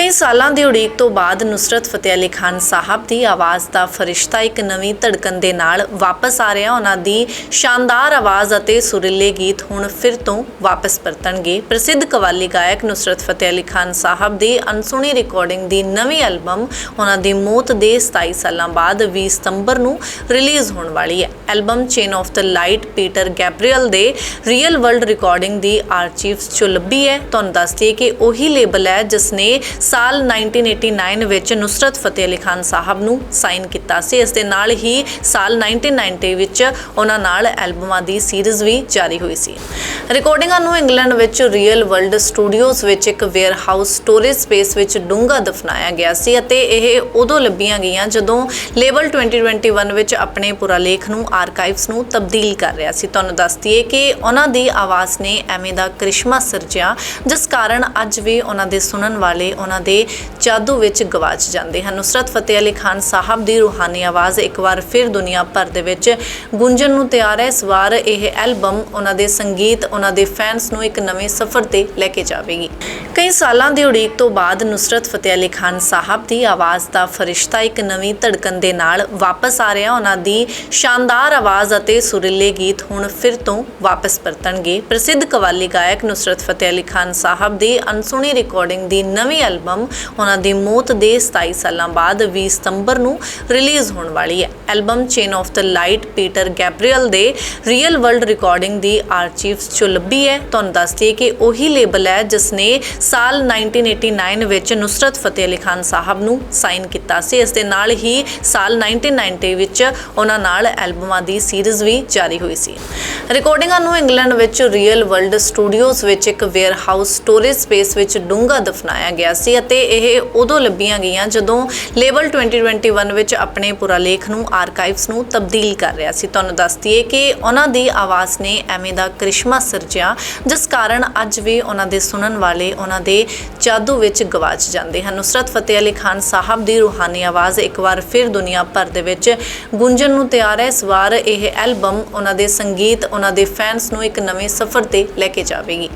ਕਈ ਸਾਲਾਂ ਦੀ ਉਡੀਕ ਤੋਂ ਬਾਅਦ ਨੁਸਰਤ ਫਤਿਹ ਅਲੀ ਖਾਨ ਸਾਹਿਬ ਦੀ ਆਵਾਜ਼ ਦਾ ਫਰਿਸ਼ਤਾ ਇੱਕ ਨਵੀਂ ਧੜਕਣ ਦੇ ਨਾਲ ਵਾਪਸ ਆ ਰਿਹਾ। ਉਹਨਾਂ ਦੀ ਸ਼ਾਨਦਾਰ ਆਵਾਜ਼ ਅਤੇ ਸੁਰੀਲੇ ਗੀਤ ਹੁਣ ਫਿਰ ਤੋਂ ਵਾਪਸ ਪਰਤਣਗੇ। ਪ੍ਰਸਿੱਧ ਕਵਾਲੀ ਗਾਇਕ ਨੁਸਰਤ ਫਤਿਹ ਅਲੀ ਖਾਨ ਸਾਹਿਬ ਦੀ ਅਨਸੁਣੀ ਰਿਕਾਰਡਿੰਗ ਦੀ ਨਵੀਂ ਐਲਬਮ ਉਹਨਾਂ ਦੀ ਮੌਤ ਦੇ 27 ਸਾਲਾਂ ਬਾਅਦ 20 ਸਤੰਬਰ ਨੂੰ ਰਿਲੀਜ਼ ਹੋਣ ਵਾਲੀ ਹੈ। Album chain of the light Peter Gabriel ਦੇ ਰੀਅਲ ਵਰਲਡ ਰਿਕਾਰਡਿੰਗ ਦੀ ਆਰਚੀਵਸ ਚੋਂ ਲੱਭੀ ਹੈ। ਤੁਹਾਨੂੰ ਦੱਸ ਦਈਏ ਕਿ ਉਹੀ ਲੇਬਲ ਹੈ ਜਿਸ ਨੇ ਸਾਲ 1989 ਵਿੱਚ ਨੁਸਰਤ ਫਤਿਹ ਅਲੀ ਖਾਨ ਸਾਹਿਬ ਨੂੰ ਸਾਈਨ ਕੀਤਾ ਸੀ। ਇਸ ਦੇ ਨਾਲ ਹੀ ਸਾਲ 1990 ਵਿੱਚ ਉਹਨਾਂ ਨਾਲ ਐਲਬਮਾਂ ਦੀ ਸੀਰੀਜ਼ ਵੀ ਜਾਰੀ ਹੋਈ ਸੀ। ਰਿਕਾਰਡਿੰਗਾਂ ਨੂੰ ਇੰਗਲੈਂਡ ਵਿੱਚ ਰੀਅਲ ਵਰਲਡ ਸਟੂਡੀਓਜ਼ ਵਿੱਚ ਇੱਕ ਵੇਅਰਹਾਊਸ ਸਟੋਰੇਜ ਸਪੇਸ ਵਿੱਚ ਡੂੰਘਾ ਦਫਨਾਇਆ ਗਿਆ ਸੀ ਅਤੇ ਇਹ ਉਦੋਂ ਲੱਭੀਆਂ ਗਈਆਂ ਜਦੋਂ ਲੇਬਲ 2021 ਵਿੱਚ ਆਪਣੇ ਪੁਰਾਲੇਖ ਨੂੰ ਆਰਕਾਈਵਸ ਨੂੰ ਤਬਦੀਲ ਕਰ ਰਿਹਾ ਸੀ। ਤੁਹਾਨੂੰ ਦੱਸ ਦਈਏ ਕਿ ਉਹਨਾਂ ਦੀ ਆਵਾਜ਼ ਨੇ ਐਵੇਂ ਦਾ ਕ੍ਰਿਸ਼ਮਾ ਸਿਰਜਿਆ, ਜਿਸ ਕਾਰਨ ਅੱਜ ਵੀ ਉਹਨਾਂ ਦੇ ਸੁਣਨ ਵਾਲੇ ਉਹਨਾਂ ਦੇ ਜਾਦੂ ਵਿੱਚ ਗਵਾਚ ਜਾਂਦੇ ਹਨ। ਨੁਸਰਤ ਫਤਿਹ ਅਲੀ ਖਾਨ ਸਾਹਿਬ ਦੀ ਰੂਹਾਨੀ ਆਵਾਜ਼ ਇੱਕ ਵਾਰ ਫਿਰ ਦੁਨੀਆ ਭਰ ਦੇ ਵਿੱਚ ਗੂੰਜਣ ਨੂੰ ਤਿਆਰ ਹੈ। ਇਸ ਵਾਰ ਇਹ ਐਲਬਮ ਉਹਨਾਂ ਦੇ ਸੰਗੀਤ, ਉਹਨਾਂ ਦੇ ਫੈਨਸ ਨੂੰ ਇੱਕ ਨਵੇਂ ਸਫ਼ਰ ਤੇ ਲੈ ਕੇ ਜਾਵੇਗੀ। ਕਈ ਸਾਲਾਂ ਦੀ ਉਡੀਕ ਤੋਂ ਬਾਅਦ ਨੁਸਰਤ ਫਤਿਹ ਅਲੀ ਖਾਨ ਸਾਹਿਬ ਦੀ ਆਵਾਜ਼ ਦਾ ਫਰਿਸ਼ਤਾ ਇੱਕ ਨਵੀਂ ਧੜਕਣ ਦੇ ਨਾਲ ਵਾਪਸ ਆ ਰਿਹਾ। ਉਹਨਾਂ ਦੀ ਸ਼ਾਨਦਾਰ ਆਵਾਜ਼ ਅਤੇ ਸੁਰੀਲੇ ਗੀਤ ਹੁਣ ਫਿਰ ਤੋਂ ਵਾਪਸ ਪਰਤਣਗੇ। ਪ੍ਰਸਿੱਧ ਕਵਾਲੀ ਗਾਇਕ ਨੁਸਰਤ ਫਤਿਹ ਅਲੀ ਖਾਨ ਸਾਹਿਬ ਦੀ ਅਨਸੁਣੀ ਰਿਕਾਰਡਿੰਗ ਦੀ ਨਵੀਂ ਐਲਬਮ ਉਹਨਾਂ ਦੀ ਮੌਤ ਦੇ 27 ਸਾਲਾਂ ਬਾਅਦ 20 ਸਤੰਬਰ ਨੂੰ ਰਿਲੀਜ਼ ਹੋਣ ਵਾਲੀ ਹੈ। Album chain of the light Peter Gabriel ਦੇ ਰੀਅਲ ਵਰਲਡ ਰਿਕਾਰਡਿੰਗ ਦੀ ਆਰਚੀਵਸ ਚੋਂ ਲੱਭੀ ਹੈ। ਤੁਹਾਨੂੰ ਦੱਸ ਦਈਏ ਕਿ ਉਹੀ ਲੇਬਲ ਹੈ ਜਿਸ ਨੇ ਸਾਲ 1989 ਵਿੱਚ ਨੁਸਰਤ ਫਤਿਹ ਅਲੀ ਖਾਨ ਸਾਹਿਬ ਨੂੰ ਸਾਈਨ ਕੀਤਾ ਸੀ। ਇਸ ਦੇ ਨਾਲ ਹੀ ਸਾਲ 1990 ਵਿੱਚ ਉਹਨਾਂ ਨਾਲ ਐਲਬਮਾਂ ਦੀ ਸੀਰੀਜ਼ ਵੀ ਜਾਰੀ ਹੋਈ ਸੀ। ਰਿਕਾਰਡਿੰਗਾਂ ਨੂੰ ਇੰਗਲੈਂਡ ਵਿੱਚ ਰੀਅਲ ਵਰਲਡ ਸਟੂਡੀਓਜ਼ ਵਿੱਚ ਇੱਕ ਵੇਅਰ ਹਾਊਸ ਸਟੋਰੇਜ ਸਪੇਸ ਵਿੱਚ ਡੂੰਘਾ ਦਫਨਾਇਆ ਗਿਆ ਸੀ। ਅਤੇ ਇਹ ਉਦੋਂ ਲੱਭੀਆਂ ਗਈਆਂ ਜਦੋਂ ਲੇਬਲ 2021 ਵਿੱਚ ਆਪਣੇ ਪੁਰਾਲੇਖ ਨੂੰ ਆਰਕਾਈਵਸ ਨੂੰ ਤਬਦੀਲ ਕਰ ਰਿਹਾ ਸੀ। ਤੁਹਾਨੂੰ ਦੱਸ ਦਈਏ ਕਿ ਉਹਨਾਂ ਦੀ ਆਵਾਜ਼ ਨੇ ਐਵੇਂ ਦਾ ਕ੍ਰਿਸ਼ਮਾ ਸਿਰਜਿਆ, ਜਿਸ ਕਾਰਨ ਅੱਜ ਵੀ ਉਹਨਾਂ ਦੇ ਸੁਣਨ ਵਾਲੇ ਉਹਨਾਂ ਦੇ ਜਾਦੂ ਵਿੱਚ ਗਵਾਚ ਜਾਂਦੇ ਹਨ। ਨੁਸਰਤ ਫਤਿਹ ਅਲੀ ਖਾਨ ਸਾਹਿਬ ਦੀ ਰੂਹਾਨੀ ਆਵਾਜ਼ ਇੱਕ ਵਾਰ ਫਿਰ ਦੁਨੀਆ ਭਰ ਦੇ ਵਿੱਚ ਗੂੰਜਣ ਨੂੰ ਤਿਆਰ ਹੈ। ਇਸ ਵਾਰ ਇਹ ਐਲਬਮ ਉਹਨਾਂ ਦੇ ਸੰਗੀਤ, ਉਹਨਾਂ ਦੇ ਫੈਨਸ ਨੂੰ ਇੱਕ ਨਵੇਂ ਸਫ਼ਰ ਤੇ ਲੈ ਕੇ ਜਾਵੇਗੀ।